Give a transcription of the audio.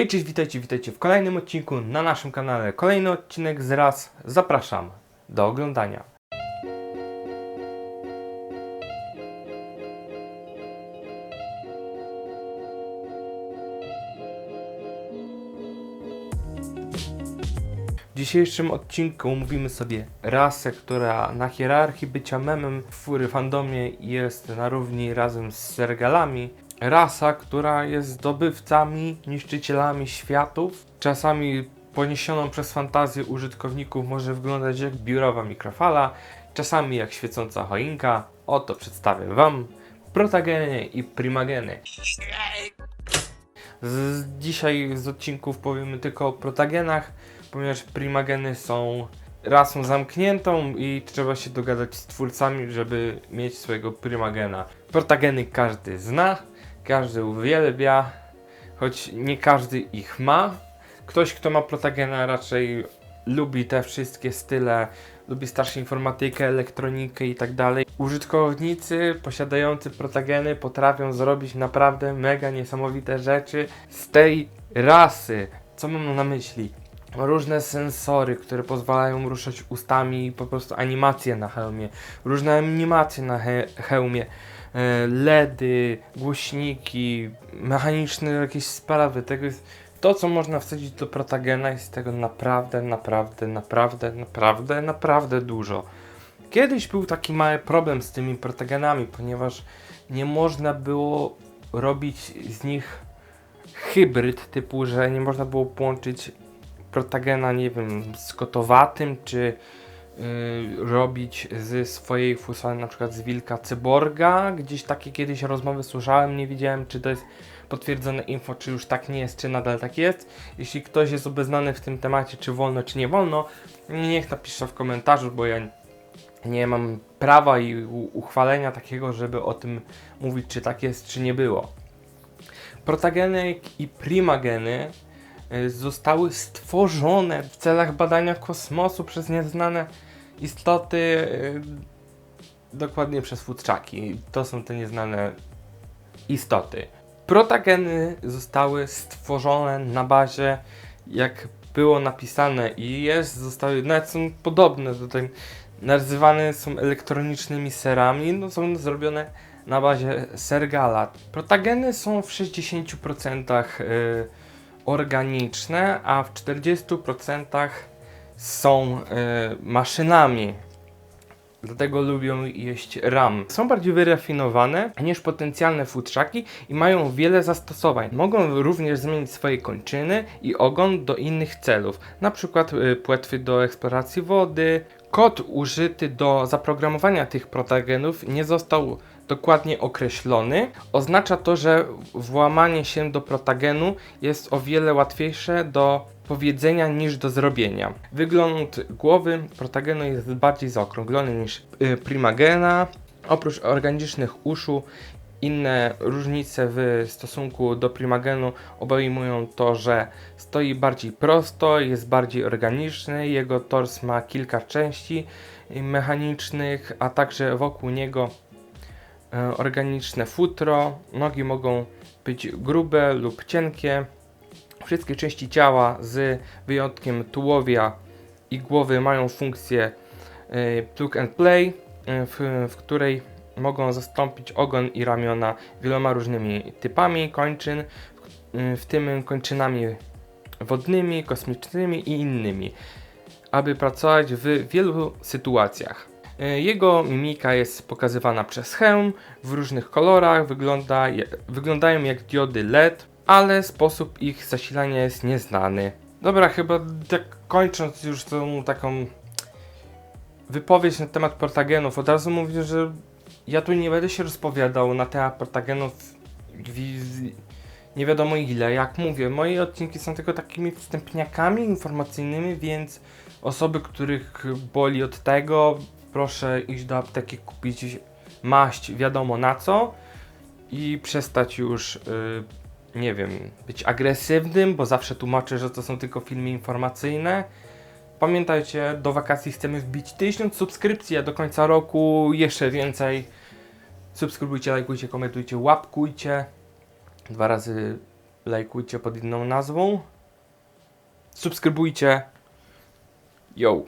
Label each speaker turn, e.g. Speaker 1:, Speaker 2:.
Speaker 1: Hej, cześć, witajcie, witajcie w kolejnym odcinku na naszym kanale. Kolejny odcinek z raz. Zapraszam do oglądania. W dzisiejszym odcinku mówimy sobie rasę, która na hierarchii bycia memem w fandomie jest na równi razem z sergalami. Rasa, która jest zdobywcami, niszczycielami światów. Czasami poniesioną przez fantazję użytkowników może wyglądać jak biurowa mikrofala, czasami jak świecąca choinka. Oto przedstawię Wam protageny i primageny. Z, dzisiaj z odcinków powiemy tylko o protagenach, ponieważ primageny są rasą zamkniętą i trzeba się dogadać z twórcami, żeby mieć swojego primagena. Protageny każdy zna, każdy uwielbia, choć nie każdy ich ma. Ktoś, kto ma protagena raczej lubi te wszystkie style, lubi starszą informatykę, elektronikę i tak dalej. Użytkownicy posiadający protageny potrafią zrobić naprawdę mega niesamowite rzeczy z tej rasy. Co mam na myśli? Różne sensory, które pozwalają ruszać ustami i po prostu animacje na hełmie. Różne animacje na he hełmie. E, LEDy, głośniki, mechaniczne jakieś sprawy. Tego jest to, co można wsadzić do protagena, jest tego naprawdę, naprawdę, naprawdę, naprawdę, naprawdę dużo. Kiedyś był taki mały problem z tymi protagenami, ponieważ nie można było robić z nich hybryd, typu, że nie można było połączyć protagena, nie wiem, z kotowatym, czy robić z swojej fusany, na przykład z wilka cyborga. Gdzieś takie kiedyś rozmowy słyszałem, nie wiedziałem, czy to jest potwierdzone info, czy już tak nie jest, czy nadal tak jest. Jeśli ktoś jest obeznany w tym temacie, czy wolno, czy nie wolno, niech napisze w komentarzu, bo ja nie mam prawa i uchwalenia takiego, żeby o tym mówić, czy tak jest, czy nie było. Protageny i primageny y, zostały stworzone w celach badania kosmosu przez nieznane istoty, y, dokładnie przez futrzaki. To są te nieznane istoty. Protageny zostały stworzone na bazie, jak było napisane i jest, zostały, nawet są podobne tutaj, nazywane są elektronicznymi serami, no są zrobione na bazie sergala. Protageny są w 60% y, organiczne, a w 40% są y, maszynami. Dlatego lubią jeść ram. Są bardziej wyrafinowane niż potencjalne futrzaki i mają wiele zastosowań. Mogą również zmienić swoje kończyny i ogon do innych celów, przykład y, płetwy do eksploracji wody. Kod użyty do zaprogramowania tych protagenów nie został dokładnie określony. Oznacza to, że włamanie się do protagenu jest o wiele łatwiejsze do powiedzenia niż do zrobienia. Wygląd głowy protagenu jest bardziej zaokrąglony niż y, primagena. Oprócz organicznych uszu, inne różnice w stosunku do primagenu obejmują to, że stoi bardziej prosto, jest bardziej organiczny, jego tors ma kilka części y, mechanicznych, a także wokół niego e, organiczne futro. Nogi mogą być grube lub cienkie. Wszystkie części ciała z wyjątkiem tułowia i głowy mają funkcję e, plug and play, e, w, w której mogą zastąpić ogon i ramiona wieloma różnymi typami kończyn, w, e, tym kończynami wodnymi, kosmicznymi i innymi, aby pracować w wielu sytuacjach. Jego mimika jest pokazywana przez hełm w różnych kolorach, wygląda, wyglądają jak diody LED, ale sposób ich zasilania jest nieznany. Dobra, chyba tak kończąc już tą taką wypowiedź na temat protagenów, od razu mówię, że ja tu nie będę się rozpowiadał na temat protagenów w- nie wiadomo ile. Jak mówię, moje odcinki są tylko takimi wstępniakami informacyjnymi, więc osoby, których boli od tego, proszę iść do apteki, kupić maść wiadomo na co i przestać już, y, nie wiem, być agresywnym, bo zawsze tłumaczę, że to są tylko filmy informacyjne. Pamiętajcie, do wakacji chcemy wbić 1000 subskrypcji, a do końca roku jeszcze więcej. Subskrybujcie, lajkujcie, komentujcie, łapkujcie. Dwa razy lajkujcie pod inną nazwą. Subskrybujcie. Yo.